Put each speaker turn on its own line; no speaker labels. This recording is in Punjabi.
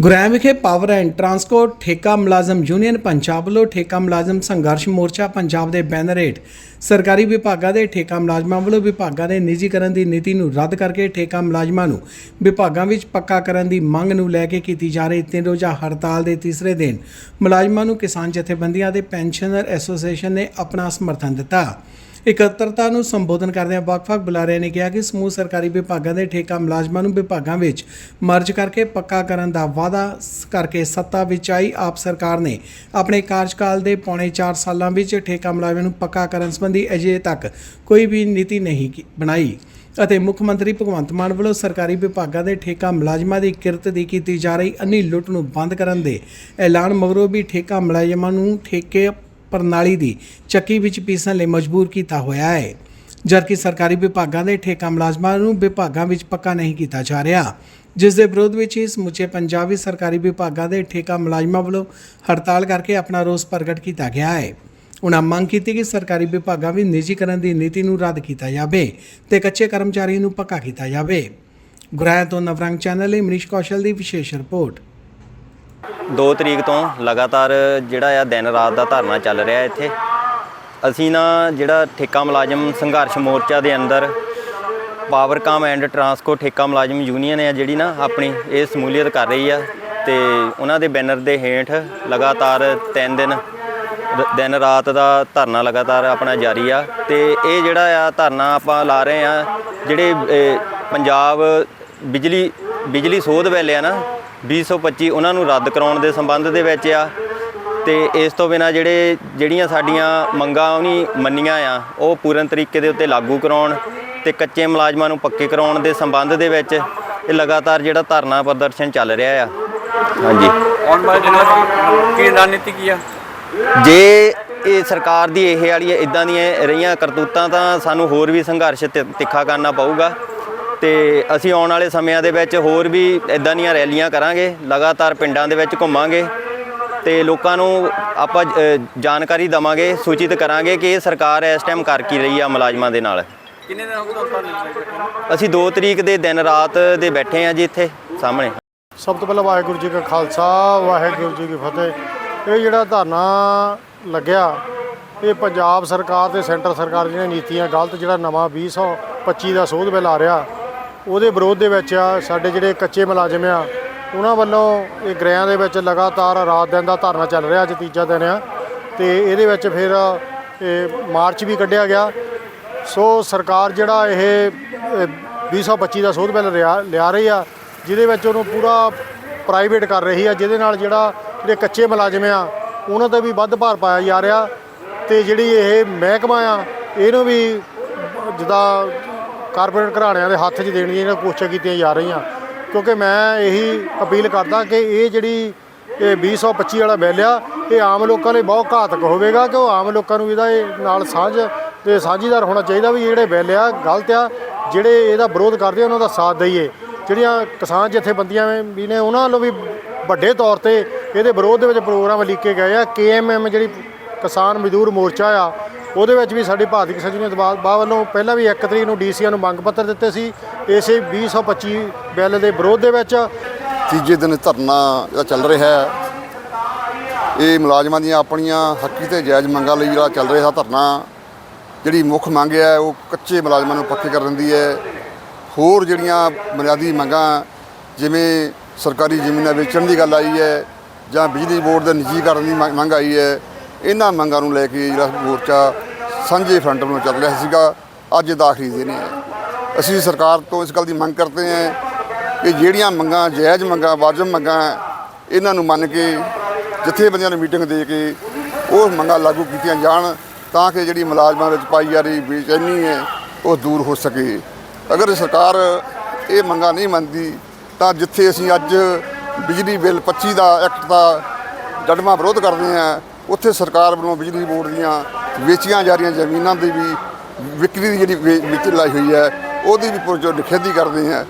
ਗੁਰੈਮ ਵਿਖੇ ਪਾਵਰ ਐਂਡ ਟਰਾਂਸਪੋਰਟ ਠੇਕਾ ਮੁਲਾਜ਼ਮ ਯੂਨੀਅਨ ਪੰਜਾਬ ਵੱਲੋਂ ਠੇਕਾ ਮੁਲਾਜ਼ਮ ਸੰਘਰਸ਼ ਮੋਰਚਾ, ਪੰਜਾਬ ਦੇ ਬੈਨਰ ਹੇਠ ਸਰਕਾਰੀ ਵਿਭਾਗਾਂ ਦੇ ਠੇਕਾ ਮੁਲਾਜ਼ਮਾਂ ਵੱਲੋਂ ਵਿਭਾਗਾਂ ਦੇ ਨਿੱਜੀਕਰਨ ਦੀ ਨੀਤੀ ਨੂੰ ਰੱਦ ਕਰਕੇ ਠੇਕਾ ਮੁਲਾਜ਼ਮਾਂ ਨੂੰ ਵਿਭਾਗਾਂ ਵਿੱਚ ਪੱਕਾ ਕਰਨ ਦੀ ਮੰਗ ਨੂੰ ਲੈ ਕੇ ਕੀਤੀ ਜਾ ਰਹੀ ਤਿੰਨ ਰੋਜ਼ਾ ਹੜਤਾਲ ਦੇ ਤੀਸਰੇ ਦਿਨ ਮੁਲਾਜ਼ਮਾਂ ਨੂੰ ਕਿਸਾਨ ਜਥੇਬੰਦੀਆਂ ਦੇ ਪੈਨਸ਼ਨਰ ਐਸੋਸੀਏਸ਼ਨ ਨੇ ਆਪਣਾ ਸਮਰਥਨ ਦਿੱਤਾ। ਇਕੱਤਰਤਾ ਨੂੰ ਸੰਬੋਧਨ ਕਰਦਿਆਂ ਵੱਖ-ਵੱਖ ਬੁਲਾਰਿਆਂ ਨੇ ਕਿਹਾ ਕਿ ਸਮੂਹ ਸਰਕਾਰੀ ਵਿਭਾਗਾਂ ਦੇ ਠੇਕਾ ਮੁਲਾਜ਼ਮਾਂ ਨੂੰ ਵਿਭਾਗਾਂ ਵਿੱਚ ਮਰਜ ਕਰਕੇ ਪੱਕਾ ਕਰਨ ਦਾ ਵਾਅਦਾ ਸ- ਕਰਕੇ ਸੱਤਾ ਵਿੱਚ ਆਈ। ਆਪ ਸਰਕਾਰ ਨੇ ਆਪਣੇ ਕਾਰਜਕਾਲ ਦੇ ਪੌਣੇ 4 ਸਾਲਾਂ ਵਿੱਚ ਠੇਕਾ ਮੁਲਾਜ਼ਮਾਂ ਨੂੰ ਪੱਕਾ ਕਰਨ ਸੰਬੰਧੀ ਅਜੇ ਤੱਕ ਕੋਈ ਵੀ ਨੀਤੀ ਨਹੀਂ ਬਣਾਈ ਅਤੇ ਮੁੱਖ ਮੰਤਰੀ ਭਗਵੰਤ ਮਾਨ ਵੱਲੋਂ ਸਰਕਾਰੀ ਵਿਭਾਗਾਂ ਦੇ ਠੇਕਾ ਮੁਲਾਜ਼ਮਾਂ ਦੀ ਕਿਰਤ ਦੀ ਕੀਤੀ ਜਾ ਰਹੀ ਅੰਨੀ ਲੁੱਟ ਨੂੰ ਬੰਦ ਕਰਨ ਦੇ ਐਲਾਨ ਮਗਰੋਂ ਵੀ ਠੇਕਾ ਮੁਲਾਜ਼ਮਾਂ ਨੂੰ ਠੇਕੇ ਪ੍ਰਣਾਲੀ ਦੀ ਚੱਕੀ ਵਿੱਚ ਪੀਸਣ ਲਈ ਮਜਬੂਰ ਕੀਤਾ ਹੋਇਆ ਹੈ। ਜਦਕਿ ਸਰਕਾਰੀ ਵਿਭਾਗਾਂ ਦੇ ਠੇਕਾ ਮੁਲਾਜ਼ਮਾਂ ਨੂੰ ਵਿਭਾਗਾਂ ਵਿੱਚ ਪੱਕਾ ਨਹੀਂ ਕੀਤਾ ਜਾ ਰਿਹਾ, ਜਿਸ ਦੇ ਵਿਰੋਧ ਵਿੱਚ ਹੀ ਸਮੁੱਚੇ ਪੰਜਾਬੀ ਸਰਕਾਰੀ ਵਿਭਾਗਾਂ ਦੇ ਠੇਕਾ ਮੁਲਾਜ਼ਮਾਂ ਵੱਲੋਂ ਹੜਤਾਲ ਕਰਕੇ ਆਪਣਾ ਰੋਸ ਪ੍ਰਗਟ ਕੀਤਾ ਗਿਆ ਹੈ। ਉਹਨਾਂ ਮੰਗ ਕੀਤੀ ਕਿ ਸਰਕਾਰੀ ਵਿਭਾਗਾਂ ਵਿੱਚ ਨਿੱਜੀਕਰਨ ਦੀ ਨੀਤੀ ਨੂੰ ਰੱਦ ਕੀਤਾ ਜਾਵੇ ਤੇ ਕੱਚੇ ਕਰਮਚਾਰੀਆਂ ਨੂੰ ਪੱਕਾ ਕੀਤਾ ਜਾਵੇ। ਗੁਰਾਇਆ ਤੋਂ ਨਵਰੰਗ ਚੈਨਲ ਲਈ ਮਨੀਸ਼ ਕੌਸ਼ਲ ਦੀ ਵਿਸ਼ੇਸ਼ ਰਿਪੋਰਟ।
2 ਤਰੀਕ ਤੋਂ ਲਗਾਤਾਰ ਜਿਹੜਾ ਆ ਦਿਨ ਰਾਤ ਦਾ ਧਰਨਾ ਚੱਲ ਰਿਹਾ ਇੱਥੇ। ਅਸੀਂ ਨਾ ਜਿਹੜਾ ਠੇਕਾ ਮੁਲਾਜ਼ਮ ਸੰਘਰਸ਼ ਮੋਰਚਾ ਦੇ ਅੰਦਰ ਪਾਵਰਕਾਮ ਐਂਡ ਟਰਾਂਸਕੋ ਠੇਕਾ ਮੁਲਾਜ਼ਮ ਯੂਨੀਅਨ ਹੈ ਜਿਹੜੀ ਨਾ ਆਪਣੀ, ਇਹ ਸਮੂਲੀਅਤ ਕਰ ਰਹੀ ਆ ਤੇ ਉਹਨਾਂ ਦੇ ਬੈਨਰ ਦੇ ਹੇਠ ਲਗਾਤਾਰ 3 ਦਿਨ ਦਿਨ ਰਾਤ ਦਾ ਧਰਨਾ ਲਗਾਤਾਰ ਆਪਣਾ ਜਾਰੀ ਆ ਤੇ ਇਹ ਜਿਹੜਾ ਆ ਧਰਨਾ ਆਪਾਂ ਲਾ ਰਹੇ ਆ, ਜਿਹੜੇ ਪੰਜਾਬ ਬਿਜਲੀ ਬਿਜਲੀ ਸੋਧ ਵੇਲੇ ਆ ਨਾ 2025 ਉਹਨਾਂ ਨੂੰ ਰੱਦ ਕਰਾਉਣ ਦੇ ਸੰਬੰਧ ਦੇ ਵਿੱਚ ਆ ਤੇ ਇਸ ਤੋਂ ਬਿਨਾ ਜਿਹੜੇ ਜਿਹੜੀਆਂ ਸਾਡੀਆਂ ਮੰਗਾਂ ਉਹ ਨਹੀਂ ਮੰਨੀਆਂ ਆ ਉਹ ਪੂਰਨ ਤਰੀਕੇ ਦੇ ਉੱਤੇ ਲਾਗੂ ਕਰਾਉਣ ਤੇ ਕੱਚੇ ਮੁਲਾਜ਼ਮਾਂ ਨੂੰ ਪੱਕੇ ਕਰਾਉਣ ਦੇ ਸੰਬੰਧ ਦੇ ਵਿੱਚ ਇਹ ਲਗਾਤਾਰ ਜਿਹੜਾ ਧਰਨਾ ਪ੍ਰਦਰਸ਼ਨ ਚੱਲ ਰਿਹਾ ਆ। ਹਾਂਜੀ।
ਆਉਣ ਵਾਲੇ ਦਿਨਾਂ 'ਚ ਕੀ ਰਣਨੀਤੀ ਕੀ ਆ?
ਜੇ ਇਹ ਸਰਕਾਰ ਦੀ ਇਹ ਵਾਲੀ ਇਦਾਂ ਦੀਆਂ ਰਹੀਆਂ ਕਰਤੂਤਾਂ ਤਾਂ ਸਾਨੂੰ ਹੋਰ ਵੀ ਸੰਘਰਸ਼ ਤਿ- ਤਿੱਖਾ ਕਰਨਾ ਪਊਗਾ। ਤੇ ਅਸੀਂ ਆਉਣ ਵਾਲੇ ਸਮਿਆਂ ਦੇ ਵਿੱਚ ਹੋਰ ਵੀ ਇਦਾਂ ਦੀਆਂ ਰੈਲੀਆਂ ਕਰਾਂਗੇ ਲਗਾਤਾਰ ਪਿੰਡਾਂ ਦੇ ਵਿੱਚ ਘੁੰਮਾਂਗੇ ਤੇ ਲੋਕਾਂ ਨੂੰ ਆਪਾਂ ਜਾਣਕਾਰੀ ਦਵਾਂਗੇ ਸੂਚਿਤ ਕਰਾਂਗੇ ਕਿ ਇਹ ਸਰਕਾਰ ਇਸ ਟਾਈਮ ਕਰ ਕੀ ਰਹੀ ਆ ਮੁਲਾਜ਼ਮਾਂ ਦੇ ਨਾਲ।
ਕਿੰਨੇ ਦਿਨ ਹੋ ਗਏ ਤੁਹਾਨੂੰ?
ਅਸੀਂ 2 ਤਰੀਕ ਦੇ ਦਿਨ ਰਾਤ ਦੇ ਬੈਠੇ ਆ ਜੀ ਇੱਥੇ ਸਾਹਮਣੇ।
ਸਭ ਤੋਂ ਪਹਿਲਾਂ ਵਾਹਿਗੁਰੂ ਜੀ ਕਾ ਖਾਲਸਾ ਵਾਹਿਗੁਰੂ ਜੀ ਕੀ ਫਤਿਹ। ਇਹ ਜਿਹੜਾ ਧਰਨਾ ਲੱਗਿਆ ਇਹ ਪੰਜਾਬ ਸਰਕਾਰ ਤੇ ਸੈਂਟਰ ਸਰਕਾਰ ਦੀਆਂ ਨੀਤੀਆਂ ਗਲਤ ਜਿਹੜਾ ਨਵਾਂ 2025 ਦਾ ਸੋਧ ਬਿੱਲ ਆ ਰਿਹਾ। ਉਹਦੇ ਵਿਰੋਧ ਦੇ ਵਿੱਚ ਆ, ਸਾਡੇ ਜਿਹੜੇ ਕੱਚੇ ਮੁਲਾਜ਼ਮ ਆ, ਉਹਨਾਂ ਵੱਲੋਂ ਇਹ ਗ੍ਰਿਆਂ ਦੇ ਵਿੱਚ ਲਗਾਤਾਰ ਰਾਤ ਦਿਨ ਦਾ ਧਰਨਾ ਚੱਲ ਰਿਹਾ, ਅੱਜ ਤੀਜਾ ਦਿਨ ਆ, ਤੇ ਇਹਦੇ ਵਿੱਚ ਫਿਰ ਇਹ ਮਾਰਚ ਵੀ ਕੱਢਿਆ ਗਿਆ। ਸੋ ਸਰਕਾਰ ਜਿਹੜਾ ਇਹ ਇਹ 2025 ਦਾ ਸੋਧ ਬਿੱਲ ਲਿਆ ਲਿਆ ਰਹੀ ਆ, ਜਿਹਦੇ ਵਿੱਚ ਉਹਨੂੰ ਪੂਰਾ ਪ੍ਰਾਈਵੇਟ ਕਰ ਰਹੀ ਆ, ਜਿਹਦੇ ਨਾਲ ਜਿਹੜਾ ਜਿਹੜੇ ਕੱਚੇ ਮੁਲਾਜ਼ਮ ਆ, ਉਹਨਾਂ ਤੇ ਵੀ ਵੱਧ ਭਾਰ ਪਾਇਆ ਜਾ ਰਿਹਾ, ਤੇ ਜਿਹੜੀ ਇਹ ਮਹਿਕਮਾ ਆ, ਇਹਨੂੰ ਵੀ ਜਿੱਦਾਂ ਕਾਰਪੋਰੇਟ ਘਰਾਣਿਆਂ ਦੇ ਹੱਥ 'ਚ ਦੇਣ ਦੀਆਂ ਇਹਨਾਂ ਕੋਸ਼ਿਸ਼ਾਂ ਕੀਤੀਆਂ ਜਾ ਰਹੀਆਂ। ਕਿਉਂਕਿ ਮੈਂ ਇਹੀ ਅਪੀਲ ਕਰਦਾ ਕਿ ਇਹ ਜਿਹੜੀ ਇਹ 2025 ਵਾਲਾ ਬਿੱਲ ਆ ਇਹ ਆਮ ਲੋਕਾਂ ਲਈ ਬਹੁਤ ਘਾਤਕ ਹੋਵੇਗਾ ਕਿ ਉਹ ਆਮ ਲੋਕਾਂ ਨੂੰ ਇਹਦਾ ਇਹ ਨਾਲ ਸਾਂਝ ਤੇ ਸਾਂਝੀਦਾਰ ਹੋਣਾ ਚਾਹੀਦਾ ਵੀ ਜਿਹੜੇ ਬਿੱਲ ਆ ਗਲਤ ਆ ਜਿਹੜੇ ਇਹਦਾ ਵਿਰੋਧ ਕਰਦੇ ਆ, ਉਹਨਾਂ ਦਾ ਸਾਥ ਦਈਏ। ਜਿਹੜੀਆਂ ਕਿਸਾਨ ਜਥੇਬੰਦੀਆਂ ਵੀ ਨੇ ਉਹਨਾਂ ਵੱਲੋਂ ਵੀ ਵੱਡੇ ਤੌਰ ਤੇ ਇਹਦੇ ਵਿਰੋਧ ਦੇ ਵਿੱਚ ਪ੍ਰੋਗਰਾਮ ਲਿਖੇ ਗਏ ਆ। ਕੇਐਮਐਮ ਜਿਹੜੀ ਕਿਸਾਨ ਮਜ਼ਦੂਰ ਮੋਰਚਾ ਆ ਉਹਦੇ ਵਿੱਚ ਵੀ ਸਾਡੀ ਭਾਰਤੀ ਕਿਸਾਨ ਯੂਨੀਅਨ ਬਾਹ ਵੱਲੋਂ ਪਹਿਲਾਂ ਵੀ 1 ਤਰੀਕ ਨੂੰ ਡੀਸੀਆਂ ਨੂੰ ਮੰਗ ਪੱਤਰ ਦਿੱਤੇ ਸੀ। ਇਸੇ 2025 ਬਿੱਲ ਦੇ ਵਿਰੋਧ ਦੇ ਵਿੱਚ
ਤੀਜੇ ਦਿਨ ਧਰਨਾ ਜਿਹੜਾ ਚੱਲ ਰਿਹਾ ਹੈ, ਇਹ ਮੁਲਾਜ਼ਮਾਂ ਦੀਆਂ ਆਪਣੀਆਂ ਹੱਕੀ ਤੇ ਜਾਇਜ਼ ਮੰਗਾਂ ਲਈ ਜਿਹੜਾ ਚੱਲ ਰਿਹਾ ਧਰਨਾ, ਜਿਹੜੀ ਮੁੱਖ ਮੰਗ ਹੈ, ਉਹ ਕੱਚੇ ਮੁਲਾਜ਼ਮਾਂ ਨੂੰ ਪੱਕੇ ਕਰ ਦਿੰਦੀ ਹੈ। ਹੋਰ ਜਿਹੜੀਆਂ ਬੁਨਿਆਦੀ ਮੰਗਾਂ, ਜਿਵੇਂ ਸਰਕਾਰੀ ਜ਼ਮੀਨਾਂ ਵੇਚਣ ਦੀ ਗੱਲ ਆਈ ਹੈ ਜਾਂ ਬਿਜਲੀ ਬੋਰਡ ਦੇ ਨਿੱਜੀਕਰਨ ਦੀ ਮੰਗ ਆਈ ਹੈ ਇਹਨਾਂ ਮੰਗਾਂ ਨੂੰ ਲੈ ਕੇ ਜਿਹੜਾ ਮੋਰਚਾ ਸਾਂਝੇ ਫਰੰਟ ਵੱਲੋਂ ਚੱਲ ਰਿਹਾ ਸੀਗਾ, ਅੱਜ ਦਾ ਆਖਰੀ ਦਿਨ ਹੈ। ਅਸੀਂ ਸਰਕਾਰ ਤੋਂ ਇਸ ਗੱਲ ਦੀ ਮੰਗ ਕਰਦੇ ਹਾਂ ਕਿ ਜਿਹੜੀਆਂ ਮੰਗਾਂ, ਜਾਇਜ਼ ਮੰਗਾਂ, ਵਾਜਬ ਮੰਗਾਂ ਇਹਨਾਂ ਨੂੰ ਮੰਨ ਕੇ, ਜਥੇਬੰਦੀਆਂ ਨੂੰ ਮੀਟਿੰਗ ਦੇ ਕੇ ਉਹ ਮੰਗਾਂ ਲਾਗੂ ਕੀਤੀਆਂ ਜਾਣ ਤਾਂ ਕਿ ਜਿਹੜੀ ਮੁਲਾਜ਼ਮਾਂ ਵਿੱਚ ਪਾਈ ਜਾ ਰਹੀ ਬੇਚੈਨੀ ਹੈ, ਉਹ ਦੂਰ ਹੋ ਸਕੇ। ਅਗਰ ਸਰਕਾਰ ਇਹ ਮੰਗਾਂ ਨਹੀਂ ਮੰਨਦੀ, ਤਾਂ ਜਿੱਥੇ ਅਸੀਂ ਅੱਜ ਬਿਜਲੀ ਬਿੱਲ 25 ਦਾ ਐਕਟ ਦਾ ਡਟਮਾ ਵਿਰੋਧ ਕਰਦੇ ਹਾਂ ਉੱਥੇ ਸਰਕਾਰ ਵੱਲੋਂ ਬਿਜਲੀ ਬੋਰਡ ਦੀਆਂ ਵੇਚੀਆਂ ਜਾ ਰਹੀਆਂ ਜ਼ਮੀਨਾਂ ਦੀ ਵੀ ਵਿਕਰੀ ਦੀ ਜਿਹੜੀ ਵੇ- ਵਿੱਚ ਲਾਈ ਹੋਈ ਹੈ, ਉਹਦੀ ਵੀ ਪੁਰਜੋ ਨਿਖੇਧੀ ਕਰਦੇ ਹਾਂ।